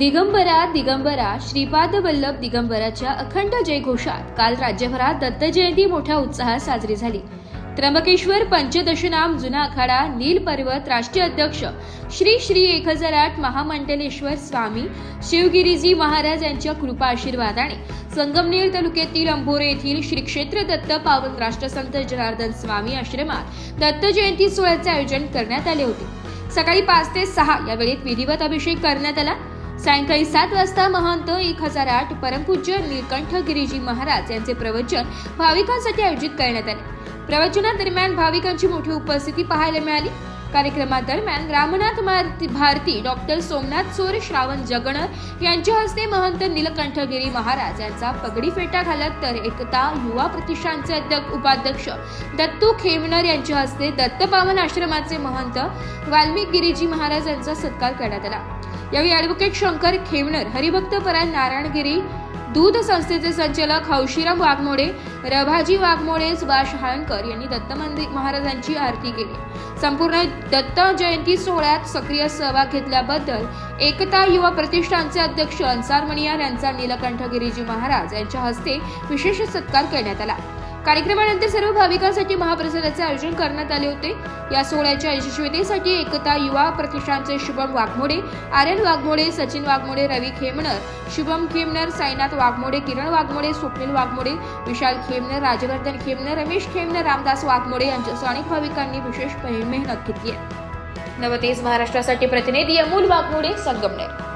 दिगंबरा दिगंबरा श्रीपाद वल्लभ दिगंबराच्या अखंड जयघोषात काल राज्यभरात दत्त जयंती मोठ्या उत्साहात साजरी झाली. त्र्यंबकेश्वर पंचदशनाम जुना आखाडा नील पर्वत राष्ट्रीय अध्यक्ष श्री श्री एक हजार आठ महामंडलेश्वर स्वामी शिवगिरीजी महाराज यांच्या कृपा आशीर्वादाने संगमनेर तालुक्यातील अंभोरे येथील श्री क्षेत्र दत्त पावन राष्ट्रसंत जनार्दन स्वामी आश्रमात दत्त जयंती सोहळ्याचे आयोजन करण्यात आले होते. सकाळी पाच ते सहा या वेळेत विधिवत अभिषेक करण्यात आला. सायंकाळी सात वाजता महंत एक हजार आठ परमपूज्य नीलकंठ गिरीजी महाराज यांचे प्रवचन भाविकांसाठी आयोजित करण्यात आले. प्रवचनादरम्यान भाविकांची मोठी उपस्थिती पाहायला मिळाली. कार्यक्रमादरम्यान रामनाथ मारुती- भारती डॉक्टर सोमनाथ सोर श्रावण जगणर यांच्या हस्ते महंत नीलकंठगिरी महाराज यांचा पगडी फेटा घालत तर एकता युवा प्रतिष्ठानचे अध्यक्ष उपाध्यक्ष दत्तू खेमणर यांच्या हस्ते दत्तपावन आश्रमाचे महंत वाल्मिक गिरीजी महाराज यांचा सत्कार करण्यात आला. यावेळी ॲडव्होकेट शंकर खेमणर हरिभक्त पराय नारायणगिरी दूध संस्थेचे संचालक हौशीराम वाघमोडे रभाजी वाघमोडे सुभाष हाळणकर यांनी दत्त मंदिर महाराजांची आरती केली. संपूर्ण दत्त जयंती सोहळ्यात सक्रिय सहभाग घेतल्याबद्दल एकता युवा प्रतिष्ठानचे अध्यक्ष अन्सार मणियार यांचा नीलकंठ गिरीजी महाराज यांच्या हस्ते विशेष सत्कार करण्यात आला. कार्यक्रमानंतर सर्व भाविकांसाठी महाप्रसादाचे आयोजन करण्यात आले होते. या सोहळ्याच्या यशस्वीतेसाठी एकता युवा प्रतिष्ठानचे शुभम वाघमोडे आर्यन वाघमोडे सचिन वाघमोडे रवी खेमणर शुभम खेमनर साईनाथ वाघमोडे किरण वाघमोडे स्वप्नील वाघमोडे विशाल खेमणर राजवर्धन खेमणर रमेश खेमणर रामदास वाघमोडे यांच्यासह अनेक भाविकांनी विशेष मेहनत घेतली आहे. नवतेज महाराष्ट्रासाठी प्रतिनिधी अमोल वाघमोडे संगमनेर.